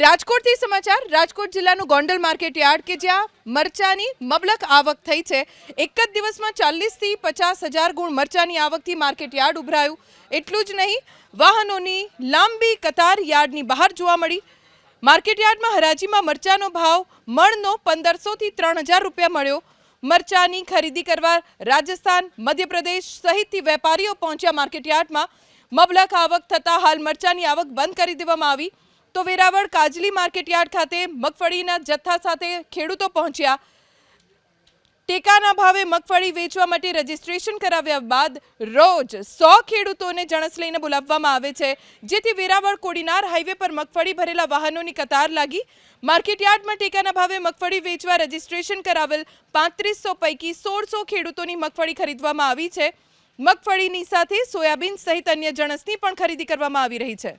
રાજકોટથી સમાચાર, રાજકોટ જિલ્લાનું ગોંડલ માર્કેટ યાર્ડ કે જ્યાં મરચાની મબલક આવક થઈ છે. એક જ દિવસમાં ચાલીસથી પચાસ હજાર ગુણ મરચાની આવકથી માર્કેટ યાર્ડ ઉભરાયું. એટલું જ નહીં, વાહનોની લાંબી કતાર યાર્ડની બહાર જોવા મળી. માર્કેટ યાર્ડમાં હરાજીમાં મરચાનો ભાવ મણનો પંદરસોથી ત્રણ હજાર રૂપિયા મળ્યો. મરચાની ખરીદી કરવા રાજસ્થાન, મધ્યપ્રદેશ સહિતથી વેપારીઓ પહોંચ્યા માર્કેટ યાર્ડમાં. મબલક આવક થતાં હાલ મરચાની આવક બંધ કરી દેવામાં આવી. તો વેરાવળ કાજલી માર્કેટયાર્ડ ખાતે મગફળીના જથ્થા સાથે ખેડૂતો પહોંચ્યા. ટેકાના ભાવે મગફળી વેચવા માટે રજીસ્ટ્રેશન કરાવ્યા બાદ રોજ સો ખેડૂતોને જણસ લઈને બોલાવવામાં આવે છે. જેથી વેરાવળ કોડીનાર હાઈવે પર મગફળી ભરેલા વાહનોની કતાર લાગી. માર્કેટયાર્ડમાં ટેકાના ભાવે મગફળી વેચવા રજીસ્ટ્રેશન કરાવેલ પાંત્રીસો પૈકી સોળસો ખેડૂતોની મગફળી ખરીદવામાં આવી છે. મગફળીની સાથે સોયાબીન સહિત અન્ય જણસની પણ ખરીદી કરવામાં આવી રહી છે.